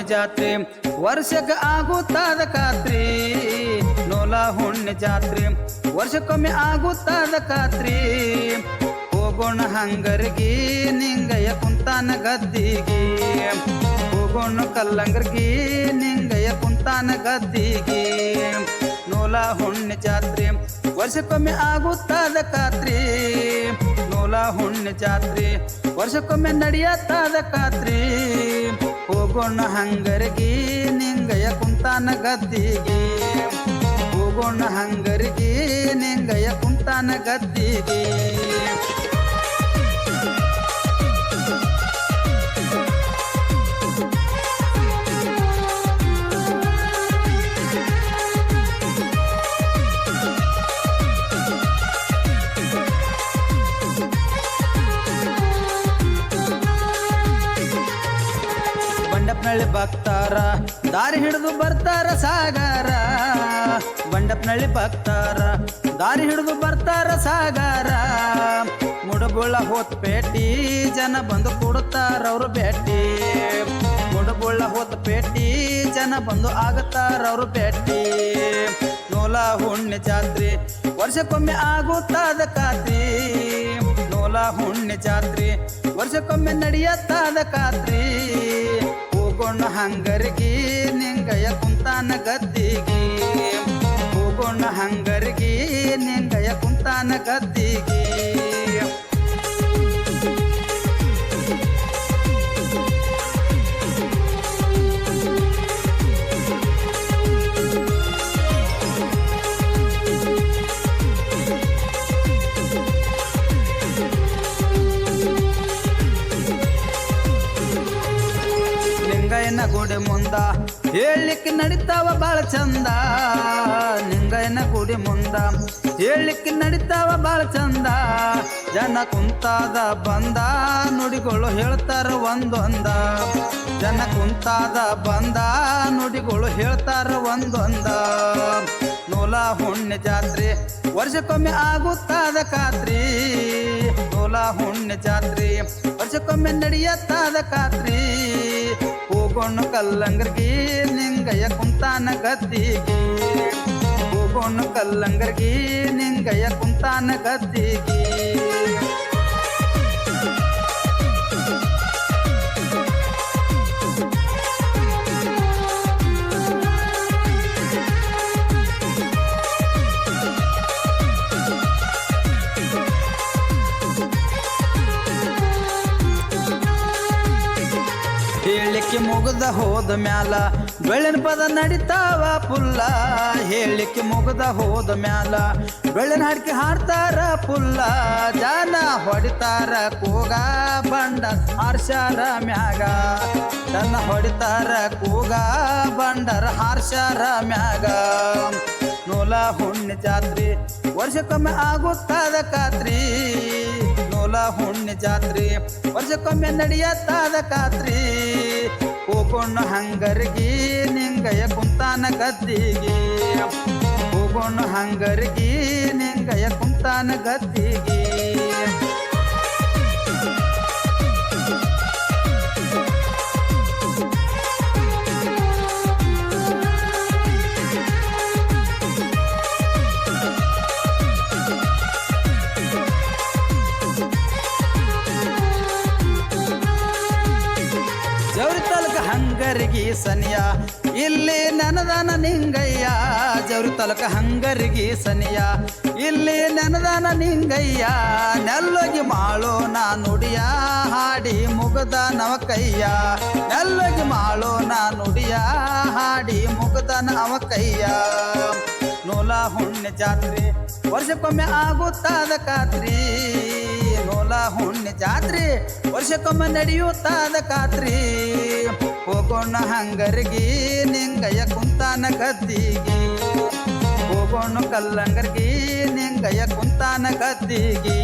ಹುಣ್ಣೆ ಜಾತ್ರೆ, ವರ್ಷಕ್ಕೆ ಆಗುತ್ತಾದ ಖಾತ್ರಿ. ನೋಲ ಹುಣ್ಣ ಜಾತ್ರೆ, ವರ್ಷಕ್ಕೊಮ್ಮೆ ಆಗುತ್ತಾದ ಖಾತ್ರಿ. ಹೋಗೋಣ ಹಂಗರ್ಗಿ, ನಿಂಗಯ್ಯ ಕುಂತಾನ ಗದ್ದಿಗೆ. ಹೋಗೋಣ ಕಲ್ಲಂಗರ್ಗಿ, ನಿಂಗಯ್ಯ ಕುಂತಾನ ಗದ್ದಿಗೆ. ನೋಲ ಹುಣ್ಣ ಜಾತ್ರೆ, ವರ್ಷಕ್ಕೊಮ್ಮೆ ಆಗುತ್ತಾದ ಖಾತ್ರಿ. ನೋಲ ಹುಣ್ಣ ಜಾತ್ರೆ, ವರ್ಷಕ್ಕೊಮ್ಮೆ ನಡೆಯತ್ತಾದ ಖಾತ್ರಿ. ಹೋಗೋಣ ಹಂಗರ್ಗಿ ನಿಂಗಯ ಕುಂತಾನ ಗದ್ದಿಗೆ. ಹೋಗೋಣ ಹಂಗರ್ಗಿ ನಿಂಗಯ ಕುಂತಾನ ಗದ್ದಿಗೆ. ಬಂಡಪ್ನಳ್ಳಿ ಭಕ್ತಾರ, ದಾರಿ ಹಿಡಿದು ಬರ್ತಾರ ಸಾಗರ. ಬಂಡಪ್ನಳ್ಳಿ ಭಕ್ತಾರ, ದಾರಿ ಹಿಡಿದು ಬರ್ತಾರ ಸಾಗರ. ಮುಡಬುಳ ಹೋತ್ ಪೇಟಿ, ಜನ ಬಂದು ಕೊಡುತ್ತಾರ ಅವ್ರು ಭೇಟಿ. ಮುಡಬುಳ ಹೋತ್ ಪೇಟಿ, ಜನ ಬಂದು ಆಗುತ್ತಾರ ಅವ್ರು ಭೇಟಿ. ನೋಲ ಹುಣ್ಣಿ ಜಾತ್ರೆ, ವರ್ಷಕ್ಕೊಮ್ಮೆ ಆಗುತ್ತಾದ ಖಾತ್ರಿ. ನೋಲ ಹುಣ್ಣಿ ಜಾತ್ರೆ, ವರ್ಷಕ್ಕೊಮ್ಮೆ ನಡೆಯತ್ತಾದ ಖಾತ್ರಿ. ಹೋಗೋಣ ಹಂಗರ್ಗಿ ನಿಂಗಯ ಕುಂತಾನ ಗದ್ದಿಗೆ. ಹೋಗೋಣ ಹಂಗರ್ಗಿ ನಿಂಗಯ ಕುಂತಾನ ಗದ್ದಿಗೆ. ಮುಂದ ಹೇಳಲಿಕ್ಕೆ ನಡಿತಾವ ಬಾಳ ಚಂದ. ನಿಂಗಯ್ಯನ ಗುಡಿ ಮುಂದ. ಹೇಳಲಿಕ್ಕೆ ನಡಿತಾವ ಬಾಳ ಚಂದ. ಜನ ಕುಂತಾದ ಬಂದ. ನುಡಿಗಳು ಹೇಳ್ತಾರ ಒಂದೊಂದ. ಜನ ಕುಂತಾದ ಬಂದ. ನುಡಿಗಳು ಹೇಳ್ತಾರ ಒಂದೊಂದ. ನೋಲ ಹುಣ್ಣೆ ಜಾತ್ರೆ ವರ್ಷಕ್ಕೊಮ್ಮೆ ಆಗುತ್ತಾದ ಖಾತ್ರಿ. ನೋಲ ಹುಣ್ಣೆ ಜಾತ್ರೆ ವರ್ಷಕ್ಕೊಮ್ಮೆ ನಡೆಯತ್ತಾದ ಖಾತ್ರಿ. ಹೋಗೋಣ ಕಲ್ಲಂಗರ್ಗಿ ನಿಂಗಯ್ಯ ಕುಂತಾನ ಗದ್ದಿಗೆ. ಹೋಗೋಣ ಕಲ್ಲಂಗರ್ಗಿ ನಿಂಗಯ್ಯ ಕುಂತಾನ ಗದ್ದಿಗೆ. ಮುಗ್ದ ಹೋದ ಮ್ಯಾಲ, ಬೆಳ್ಳಿನ ಪದ ನಡಿತಾವ ಪುಲ್ಲ. ಹೇಳಿಕೆ ಮುಗದ ಹೋದ ಮ್ಯಾಲ, ಬೆಳ್ಳಿನ ಹಾಡಿಕೆ ಹಾಡ್ತಾರ ಪುಲ್ಲ. ಜನ ಹೊಡಿತಾರ ಕೂಗ, ಬಂಡ ಹಾರ್ಷಾರ ಮ್ಯಾಗ. ಜನ ಹೊಡಿತಾರ ಕೂಗ, ಬಂಡರ ಹಾರ್ಷಾರ ಮ್ಯಾಗ. ನೂಲ ಹುಣ್ಣಿ ಜಾತ್ರಿ, ವರ್ಷಕ್ಕೊಮ್ಮೆ ಆಗುತ್ತಾದ ಖಾತ್ರಿ. ನೋಲ ಹುಣ್ಣಿ ಜಾತ್ರಿ, ವರ್ಷಕ್ಕೊಮ್ಮೆ ನಡೆಯತ್ತಾದ ಖಾತ್ರಿ. ಹೋಗೋಣ ಹಂಗರ್ಗಿ ನಿಂಗಯ ಕುಂತಾನ ಗದ್ದಿಗೆ. ಹೋಗೋಣ ಹಂಗರ್ಗಿ ನಿಂಗಯ ಕುಂತಾನ ಗದ್ದಿಗೆ. ಸನಿಯ, ಇಲ್ಲಿ ನನದನ ನಿಂಗಯ್ಯ, ಜವರು ತಲಕ ಹಂಗರಿಗೆ ಸನಿಯ. ಇಲ್ಲಿ ನನದನ ನಿಂಗಯ್ಯ, ನೆಲ್ಲೊಗಿ ಮಾಳೋ ನಾ ನುಡಿಯ ಹಾಡಿ ಮುಗದ ನವಕಯ್ಯ. ನೆಲ್ಲೊಗಿ ಮಾಳೋ ನಾ ನುಡಿಯ ಹಾಡಿ ಮುಗದ ನವಕಯ್ಯ. ನೋಲ ಹುಣ್ಣ ಜಾತ್ರೆ, ವರ್ಷಕ್ಕೊಮ್ಮೆ ಆಗುತ್ತಾದ ಖಾತ್ರಿ. ನೋಲ ಹುಣ್ಣ ಜಾತ್ರೆ, ವರ್ಷಕ್ಕೊಮ್ಮೆ ನಡೆಯುತ್ತಾದ ಖಾತ್ರಿ. ಹೋಗೋಣ ಹಂಗರ್ಗಿ ನಿಂಗಯ್ಯ ಕುಂತಾನ ಕತ್ತಿಗಿ. ಹೋಗೋಣ ಕಲ್ಲಂಗರ್ಗಿ ನಿಂಗಯ್ಯ ಕುಂತಾನ ಗದ್ದಿಗೆ